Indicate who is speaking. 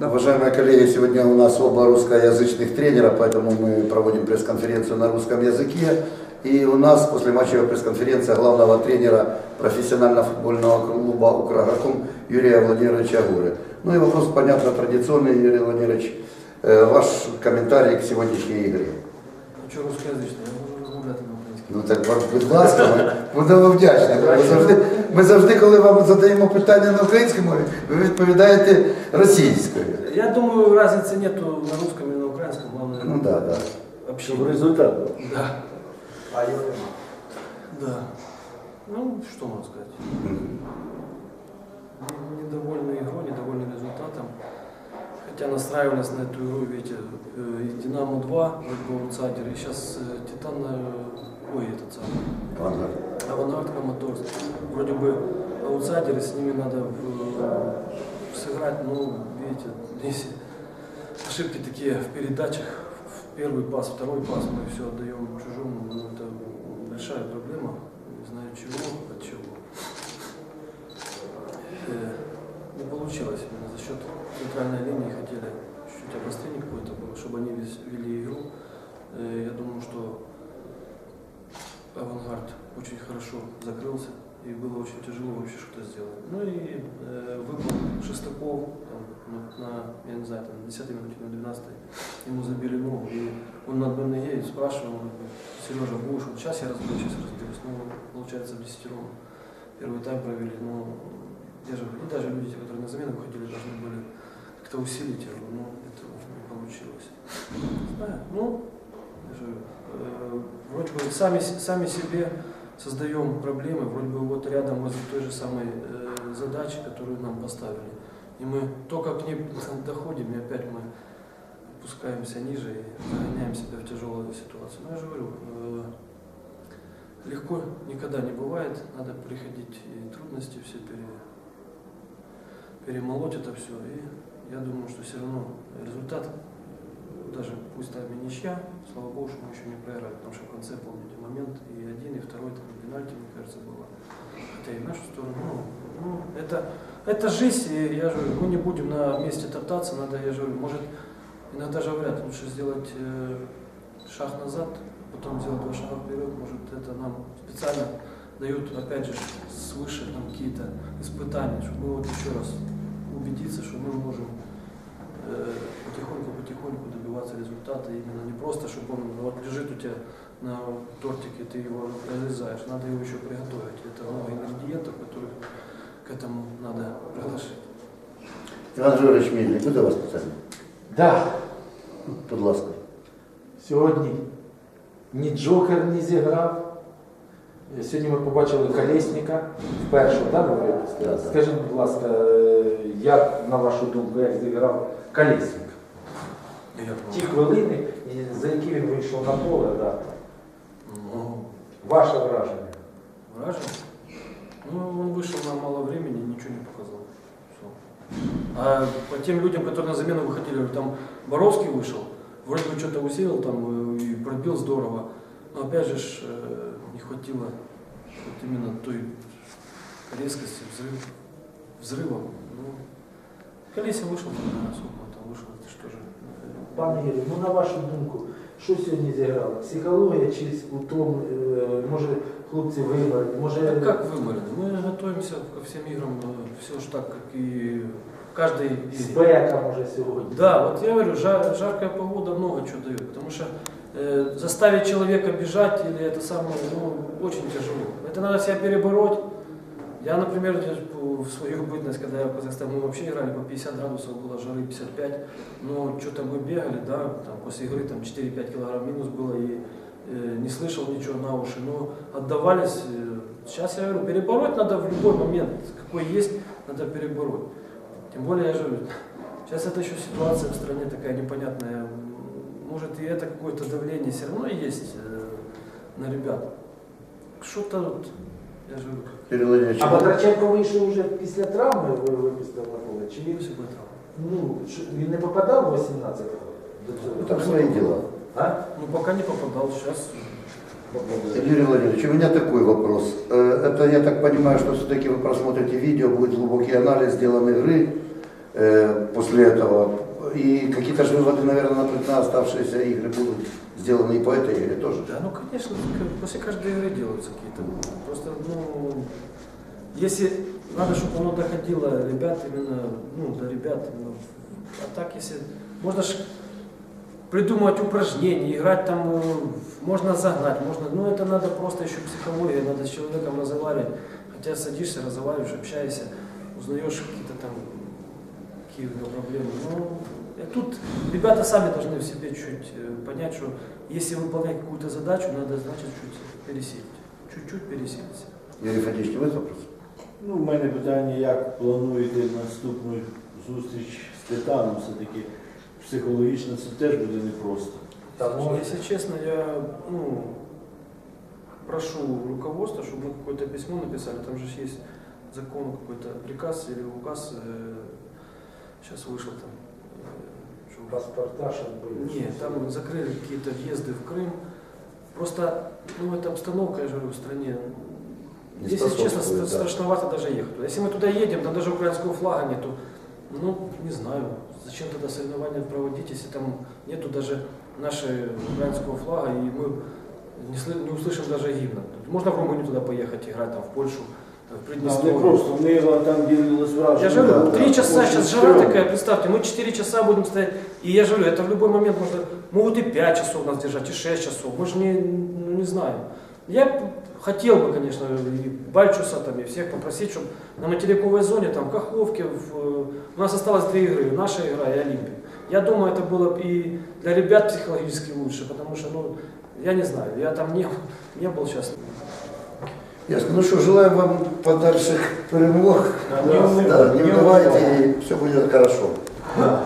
Speaker 1: Уважаемые коллеги, сегодня у нас оба русскоязычных тренера, поэтому мы проводим пресс-конференцию на русском языке. И у нас после матчевая пресс-конференция главного тренера профессионального футбольного клуба «Украгаком» Юрия Владимировича Гуры. Ну и вопрос, понятно, традиционный, Юрий Владимирович. Э, Ваш комментарий к сегодняшней игре.
Speaker 2: Ну що
Speaker 1: Ну так, будь ласка, ми будемо вдячні. Ми завжди, ми завжди, коли вам задаємо питання на українській мові, ви відповідаєте російською.
Speaker 2: Я думаю, разницы нету на русском и на украинском, главное
Speaker 1: Ну да, да.
Speaker 2: общение.
Speaker 3: результат.
Speaker 2: Да,
Speaker 3: А я
Speaker 2: да. Ну, что можно сказать? Не- Недовольны игрой, недовольны результатом. Хотя настраивались на эту игру, видите, э, и Динамо-2, вроде бы аутсайдер, и сейчас Титан, э, ой, этот самый,
Speaker 1: Авангард.
Speaker 2: Авангард. Вроде бы аутсайдеры, с ними надо э, сыграть, но видите, если ошибки такие в передачах, в первый пас, второй пас, мы все отдаем чужому, ну, это большая проблема, не знаю чего, от чего. Э, Не получилось именно за счет центральной линии, хотели чуть-чуть обострение какое-то было, чтобы они вели игру. Э, Я думаю, что Авангард очень хорошо закрылся, и было очень тяжело вообще что-то сделать. Ну и э, выпал Шестаков там, ну, на, я не знаю, там, на 10 минуте, на 12 ему забили ногу, и он на одной ноге спрашивал, Сережа, будешь? Вот сейчас я разберусь, сейчас разберусь. Ну, получается, в десятером первый тайм провели, но я же, даже люди, которые на замену выходили, должны были как-то усилить его, но этого не получилось. Знаю, ну, же, э, вроде бы сами, сами себе создаем проблемы, вроде бы вот рядом возле той же самой э, задачи, которую нам поставили. И мы только к ней доходим, и опять мы опускаемся ниже и загоняем себя в тяжелую ситуацию. Но я же говорю, э, легко никогда не бывает, надо приходить и трудности все пере, перемолоть это все. И я думаю, что все равно результат, даже пусть там и ничья, слава богу, что мы еще не проиграли, потому что в конце, помните, момент и один, и второй, там, и пенальти, мне кажется, было. Хотя и в нашу сторону, ну, ну, это, это жизнь, и я же, мы не будем на месте топтаться, надо, я же говорю, может, иногда же говорят, лучше сделать э, шаг назад, потом сделать два шага вперед, может, это нам специально дают, опять же, свыше там какие-то испытания, чтобы мы вот еще раз убедиться, что мы можем э, потихоньку-потихоньку добиваться результата, именно не просто, чтобы он вот лежит у тебя на тортике, ты его разрезаешь, надо его еще приготовить. Это много ингредиентов, которых к этому надо приложить.
Speaker 1: Іван Григорович Мільник, буде у вас питання?
Speaker 3: Да,
Speaker 1: Будь ласка.
Speaker 3: сьогодні ні Джокер не зіграв. Сьогодні ми побачили Колєсника вперше, да, на випуску?
Speaker 1: Да, да.
Speaker 3: Скажіть, будь ласка, е, як на вашу думку, як зіграв Колєсник? Ті хвилини, і за які він вийшов на поле, да.
Speaker 2: Ну,
Speaker 3: ваше враження.
Speaker 2: вражен. Ну, он вышел на мало времени, ничего не показал. А по тем людям, которые на замену выходили, там Боровский вышел, вроде бы что-то усилил там э, и пробил здорово, но опять же э, не хватило вот именно той резкости взрыв, взрыва. Ну, Колесин вышел, сколько там вышел, это что же. э,
Speaker 3: Пане Юрію, ну на вашу думку, що сьогодні зіграло? Психологія чи утом, е, може хлопці вибрали, може
Speaker 2: Да как выморены? Мы готовимся ко всем играм, все же так, как и в каждой игре.
Speaker 3: спека може сьогодні?
Speaker 2: Да, вот я говорю, жар- жаркая погода много чего дает, потому что э, заставить человека бежать или это самое, ну, очень тяжело. Это надо себя перебороть. я, например, в свою бытность, когда я в Казахстане, мы вообще играли по 50 градусов, было жары 55, но что-то мы бегали, да, там после игры там 4-5 килограмм минус было, и э, не слышал ничего на уши, но отдавались. э, сейчас я говорю, перебороть надо в любой момент, какой есть, надо перебороть. Тем более, я же Сейчас это еще ситуация в стране такая непонятная. Может и это какое-то давление все равно есть э, на ребят. Что-то вот, я же говорю,
Speaker 1: Юрій Владимирович,
Speaker 3: А Батраченко вийшов вже після травми, ви випустив на поле? Чи він,
Speaker 2: все будет травма.
Speaker 3: ну, що- він не попадав в 18-го до цього?
Speaker 1: ну, там свои дела.
Speaker 3: А?
Speaker 2: Ну пока не попадал, сейчас
Speaker 1: Юрий Владимирович, у меня такой вопрос. Э, Это, я так понимаю, что все-таки вы просмотрите видео, будет глубокий анализ сделан игры. э, после этого. И какие-то же выводы, наверное, на оставшиеся игры будут сделаны и по этой игре тоже.
Speaker 2: Да, ну конечно, после каждой игры делаются какие-то. Просто, ну, если надо, чтобы оно доходило ребят именно, ну, до ребят. именно. А так, если можно ж придумывать упражнения, играть там, э, можно загнать, можно, ну это надо просто еще психология, надо с человеком разговаривать. Хотя садишься, разговариваешь, общаешься, узнаешь какие-то там какие у проблемы. Ну, тут ребята сами должны в себе чуть э, понять, что если выполнять какую-то задачу, надо, значит, чуть пересилить. Чуть-чуть пересилить.
Speaker 1: Юрий Фадеевич, вы вопрос?
Speaker 4: Ну, в мене питання, як плануєте наступну зустріч з Титаном, все-таки психологічно це теж буде непросто.
Speaker 3: Тому
Speaker 2: Если честно, я ну, прошу руководство, чтобы мы какое-то письмо написали. Там же ж есть закон какой-то, приказ или указ, сейчас вышел там. э, что-
Speaker 3: паспорта, щоб були.
Speaker 2: Нет, там закрыли какие-то въезды в Крым. Просто, ну, эта обстановка, я же говорю, в стране,
Speaker 1: Не
Speaker 2: если честно,
Speaker 1: способствует,
Speaker 2: ст-
Speaker 1: да.
Speaker 2: страшновато даже ехать. туда. Если мы туда едем, там даже украинского флага нету, ну, не знаю, зачем тогда соревнования проводить, если там нету даже нашего украинского флага, и мы не, слы- не услышим даже гимна. Можно в Румынию туда поехать, играть, там, в Польшу, там, в
Speaker 4: А не
Speaker 2: Приднестровье.
Speaker 4: просто, вам там ділили враження.
Speaker 2: Я же говорю, три часа, сейчас жара такая, представьте, мы 4 часа будем стоять, и я же говорю, это в любой момент можно, могут и 5 часов нас держать, и 6 часов, мы же не, ну, не знаем. Я хотел бы, конечно, и Бальчуса там, и всех попросить, чтобы на материковой зоне, там, в Каховке, в, у нас осталось две игры, наша игра и Олимпия. Я думаю, это было бы и для ребят психологически лучше, потому что, ну, я не знаю, я там не, не был сейчас.
Speaker 1: Ясно. Ну что, желаем вам подальших перемог.
Speaker 4: Да,
Speaker 1: Да, не
Speaker 4: не
Speaker 1: унывайте, и все будет хорошо.
Speaker 4: Да.